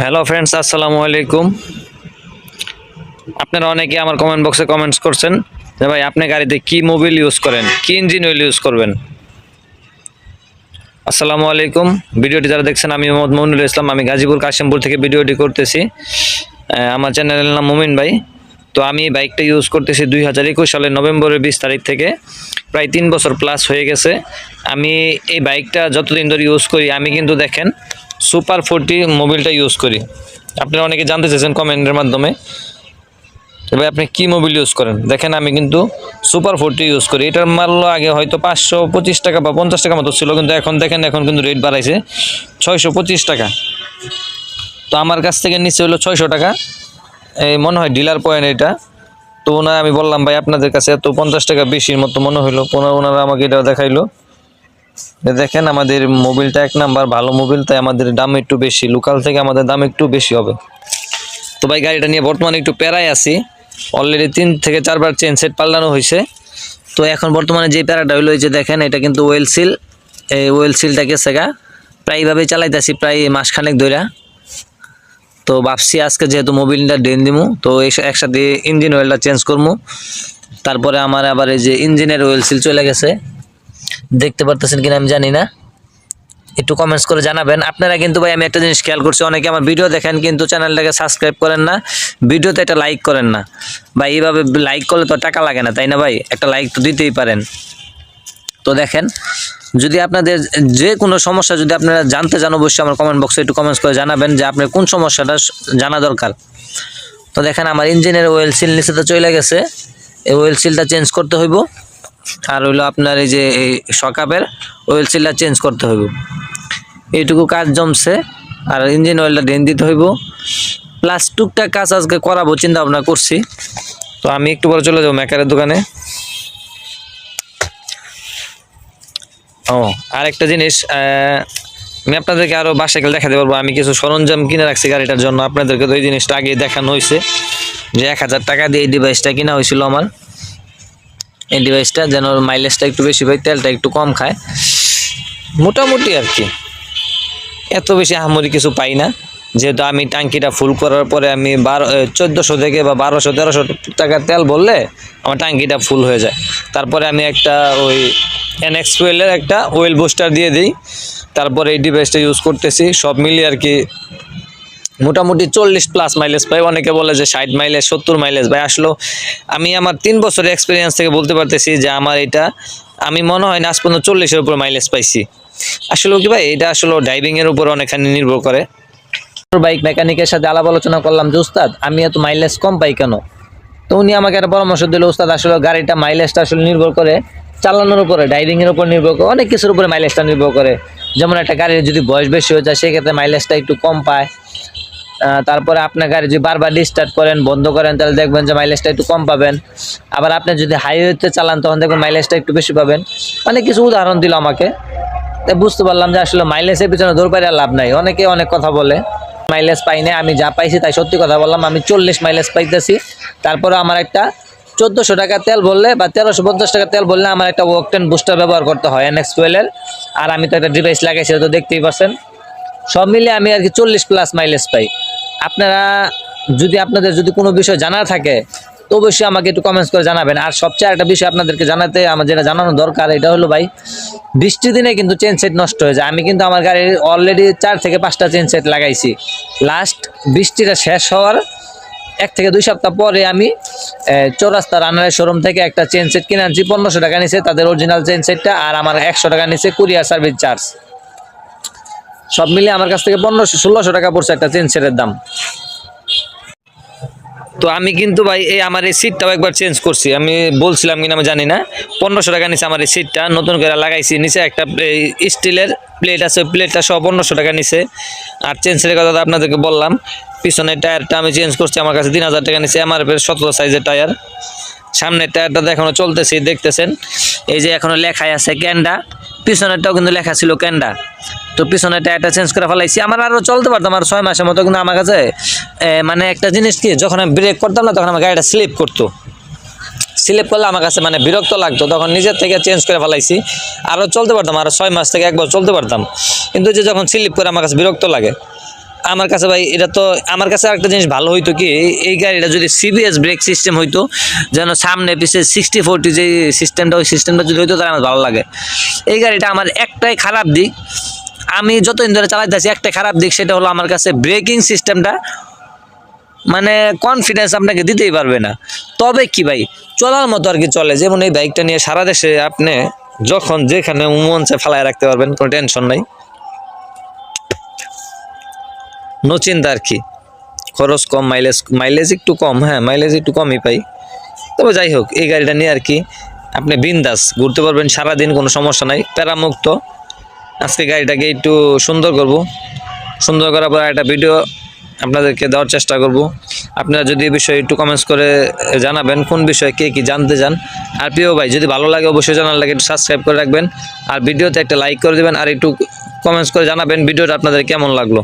Hello friends আসসালামু আলাইকুম। আপনারা অনেকে আমার কমেন্ট বক্সে কমেন্টস করছেন যে ভাই, আপনি গাড়িতে কি মোবিল ইউজ করেন? কি ইঞ্জিন অয়েল ইউজ করবেন? আসসালামু আলাইকুম। ভিডিওটি যারা দেখছেন, আমি মোহাম্মদ মমিনুল ইসলাম। আমি গাজীপুর কাশিমপুর থেকে ভিডিওটি করতেছি। আমার চ্যানেলের নাম মুমিন ভাই। তো আমি বাইকটা ইউজ করতেছি দুই হাজার একুশ সালের নভেম্বরের বিশ তারিখ থেকে। প্রায় তিন বছর প্লাস হয়ে গেছে। আমি এই বাইকটা যতদিন ধরে ইউজ করি, আমি কিন্তু দেখেন সুপার ফোরটি মোবিলটা ইউজ করি। আপনারা অনেকে জানতে চেয়েছেন কমেন্টের মাধ্যমে। এবার আপনি কি মোবিল ইউজ করেন? দেখেন আমি কিন্তু সুপার ফোরটি ইউজ করি। এটার মারল আগে হয়তো পাঁচশো পঁচিশ টাকা বা পঞ্চাশ টাকা মতো ছিল, কিন্তু এখন দেখেন, এখন কিন্তু রেট বাড়াইছে ছয়শো পঁচিশ টাকা। তো আমার কাছ থেকে নিচে হলো ছয়শো টাকা। এই মনে হয় ডিলার পয়েন্ট এটা। তো ওনার আমি বললাম, ভাই, আপনাদের কাছে এত পঞ্চাশ টাকা বেশির মতো মনে হইল। ওনারা আমাকে এটা দেখাইলো। দেখেন, আমাদের মোবিলটা এক নাম্বার, ভালো মোবিল, তাই আমাদের দাম একটু বেশি। লোকাল থেকে আমাদের দাম একটু বেশি হবে। তো ভাই, গাড়িটা নিয়ে বর্তমানে একটু প্যারায় আছি। অলরেডি তিন থেকে চারবার চেন সেট পাল্টানো হয়েছে। তো এখন বর্তমানে যে প্যারাটা হইল যে দেখেন, এটা কিন্তু ওয়েল সিল এই ওয়েল সিলটাকে সেগা গা। প্রায় এইভাবে চালাইতেছি, প্রায় মাসখানেক ধইরা। তো ভাবছি আজকে যেহেতু মোবিলটা ড্রেন দিমু, তো একসাথে ইঞ্জিন অয়েলটা চেঞ্জ করব তারপরে আমার আবার এই যে ইঞ্জিনের ওয়েল সিল চলে গেছে। দেখতে পারতেছেন কিনা আমি জানি না। একটু কমেন্টস করে জানাবেন। আপনারা কিন্তু ভাই, আমি একটা জিনিস খেয়াল করছি, অনেকে আমার ভিডিও দেখেন কিন্তু চ্যানেলটাকে সাবস্ক্রাইব করেন না ভিডিওতে একটা লাইক করেন না। ভাই, এইভাবে লাইক করলে তো টাকা লাগে না, তাই না ভাই? একটা লাইক তো দিতেই পারেন। তো দেখেন, যদি আপনাদের যে কোনো সমস্যা যদি আপনারা জানতে চান, অবশ্যই আমার কমেন্ট বক্সে একটু কমেন্টস করে জানাবেন যে আপনার কোন সমস্যাটা জানা দরকার। তো দেখেন, আমার ইঞ্জিনের ওয়েল সিল নিচে তো চলে গেছে। এই ওয়েল সিলটা চেঞ্জ করতে হইব। আর হইল আপনার এই যে এই সকাপের ওয়েল সিলটা চেঞ্জ করতে হইব। এইটুকু কাজ জমছে, আর ইঞ্জিন অয়েলটা ড্রেন দিতে হইব। প্লাস টুকটাক কাজ আজকে করাবো, চিন্তা ভাবনা করছি। তো আমি একটু পরে চলে যাব মেকারের দোকানে। ও আর একটা জিনিস আমি আপনাদেরকে আরও বাসাইকেল দেখাতে পারব। আমি কিছু সরঞ্জাম কিনে রাখছি গাড়িটার জন্য। আপনাদেরকে তো এই জিনিসটা আগে দেখানো হয়েছে যে এক হাজার টাকা দিয়ে এই ডিভাইসটা কিনা হয়েছিল আমার। এই ডিভাইসটা যেন মাইলেজটা একটু বেশি পাই তেলটা একটু কম খায়। মোটামুটি আর কি। এত বেশি আহামরি কিছু পাই না। যেহেতু আমি টাঙ্কিটা ফুল করার পরে আমি বারো চোদ্দোশো থেকে বা বারোশো, তেরোশো টাকার তেল বললে আমার টাঙ্কিটা ফুল হয়ে যায়। তারপরে আমি একটা ওই এনএক্স ফুয়েলের একটা ওয়েল বুস্টার দিয়ে দিই। তারপরে এই ডিভাইসটা ইউজ করতেছি। সব মিলিয়ে আর কি মোটামুটি চল্লিশ প্লাস মাইলেজ পাই। অনেকে বলে যে ষাট মাইলেজ সত্তর মাইলেজ ভাই, আসলো, আমি আমার তিন বছরের এক্সপিরিয়েন্স থেকে বলতে পারতেছি যে আমার এটা, আমি মনে হয় না, আজ পর্যন্ত চল্লিশের উপর মাইলেজ পাইছি। আসলে কি ভাই, এটা আসলে ড্রাইভিংয়ের উপর অনেকখানি নির্ভর করে। বাইক মেকানিকের সাথে আলাপ আলোচনা করলাম যে উস্তাদ আমি এত মাইলেজ কম পাই কেন? তো উনি আমাকে একটা পরামর্শ দিল উস্তাদ আসলে গাড়িটা মাইলেজটা আসলে নির্ভর করে, চালানোর উপরে ড্রাইভিংয়ের উপর নির্ভর করে, অনেক কিছুর উপরে মাইলেজটা নির্ভর করে। যেমন একটা গাড়ির যদি বয়স বেশি হয়ে যায়, সেক্ষেত্রে মাইলেজটা একটু কম পায়। তারপরে আপনার গাড়ি যদি বারবার ডিস্টার্ট করেন, বন্ধ করেন, তাহলে দেখবেন যে মাইলেজটা একটু কম পাবেন। আবার আপনি যদি হাইওয়েতে চালান, তখন দেখবেন মাইলেজটা একটু বেশি পাবেন। অনেক কিছু উদাহরণ দিল আমাকে। তাই বুঝতে পারলাম যে আসলে মাইলেজের পিছনে দৌড় আর লাভ নাই। অনেকে অনেক কথা বলে মাইলেজ পাই না আমি যা পাইছি তাই সত্যি কথা বললাম, আমি চল্লিশ মাইলেজ পাইতেছি। তারপরে আমার একটা চোদ্দোশো টাকা তেল বললে বা তেরোশো পঞ্চাশ টাকা তেল বললে আমার একটা ওকটেন বুস্টার ব্যবহার করতে হয় এনএক্স টুয়েলের আর আমি তো একটা ডিভাইস লাগাইছি তো দেখতেই পাচ্ছেন। সব মিলিয়ে আমি আর কি চল্লিশ প্লাস মাইলেজ পাই। আপনারা যদি আপনাদের যদি কোনো বিষয় জানা থাকে, তো অবশ্যই আমাকে একটু কমেন্টস করে জানাবেন। আর সবচেয়ে একটা বিষয় আপনাদেরকে জানাতে আমার যেটা জানানো দরকার, এটা হলো ভাই, বৃষ্টির দিনে কিন্তু চেন সেট নষ্ট হয়ে যায়। আমি কিন্তু আমার গাড়ির অলরেডি চার থেকে পাঁচটা চেন সেট লাগাইছি। লাস্ট বৃষ্টিটা শেষ হওয়ার এক থেকে দুই সপ্তাহ পরে আমি চৌরাস্তা রানারের শোরুম থেকে একটা চেন সেট কিনে আনছি। পনেরোশো টাকা নিচে তাদের অরিজিনাল চেন সেটটা আর আমার একশো টাকা নিচে কুরিয়ার সার্ভিস চার্জ সব মিলিয়ে আমার কাছ থেকে পনেরোশো, ষোলোশো টাকা পড়ছে একটা চেন সেটের দাম। তো আমি কিন্তু ভাই এই আমার এই সিটটাও একবার চেঞ্জ করছি। আমি বলছিলাম কিনা আমি জানি না। পনেরোশো টাকা নিচে আমার এই সিটটা নতুন করে লাগাইছি। নিচে একটা স্টিলের প্লেট আছে প্লেটটা সব পনেরোশো টাকা নিচে আর চেঞ্জের কথা আপনাদেরকে বললাম। পিছনের টায়ারটা আমি চেঞ্জ করছি, আমার কাছে তিন হাজার টাকা নিচে আমার সতেরো সাইজের টায়ার। সামনের টায়ারটা তো এখনও চলতেছি, দেখতেছেন। এই যে এখনও লেখাই আছে ক্যান্ডা। পিছনেরটাও কিন্তু লেখা ছিল ক্যান্ডা। তো পিছনের টায়ারটা চেঞ্জ করে ফেলাইছি। আমার আরও চলতে পারতাম, আর ছয় মাসের মতো কিন্তু আমার কাছে মানে একটা জিনিস কি, যখন আমি ব্রেক করতাম না, তখন আমার গাড়িটা স্লিপ করতো। স্লিপ করলে আমার কাছে মানে বিরক্ত লাগতো। তখন নিজের থেকে চেঞ্জ করে ফেলাইছি। আরও চলতে পারতাম আরও ছয় মাস থেকে একবার চলতে পারতাম। কিন্তু যে যখন স্লিপ করে আমার কাছে বিরক্ত লাগে আমার কাছে ভাই, এটা তো আমার কাছে আরেকটা জিনিস ভালো হইতো কি, এই- গাড়িটা যদি সিবিএস ব্রেক সিস্টেম হইতো, যেন সামনে পিছে সিক্সটি ফোরটি যে সিস্টেমটা ওই সিস্টেমটা যদি হইতো, তাহলে আমার ভালো লাগে। এই গাড়িটা আমার একটাই খারাপ দিক। আমি যতদিন ধরে চালাইতেছি একটা খারাপ দিক সেটা হলো আমার কাছে ব্রেকিং সিস্টেমটা মানে কনফিডেন্স আপনাকে দিতেই পারবে না। তবে কি ভাই, চলার মতো আর কি চলে। যেমন এই বাইকটা নিয়ে সারা দেশে আপনি যখন যেখানে মন চায় ফালায় রাখতে পারবেন, কোনো টেনশন নাই। নো চিন্তা আর কি। খরচ কম মাইলেজ মাইলেজ একটু কম হ্যাঁ মাইলেজ একটু কমই পাই। তবে যাই হোক, এই গাড়িটা নিয়ে আর কি, আপনি বিন্দাস ঘুরতে পারবেন, সারাদিন কোনো সমস্যা নাই, প্যারামুক্ত। আজকে গাড়িটাকে একটু সুন্দর করব। সুন্দর করার পর একটা ভিডিও আপনাদেরকে দেওয়ার চেষ্টা করব। আপনারা যদি এই বিষয়ে একটু কমেন্টস করে জানাবেন, কোন বিষয়ে কে কি জানতে চান। আর প্রিয় ভাই, যদি ভালো লাগে অবশ্যই জানার লাগে একটু সাবস্ক্রাইব করে রাখবেন। আর ভিডিওতে একটা লাইক করে দেবেন, আর একটু কমেন্টস করে জানাবেন, ভিডিওটা আপনাদের কেমন লাগল।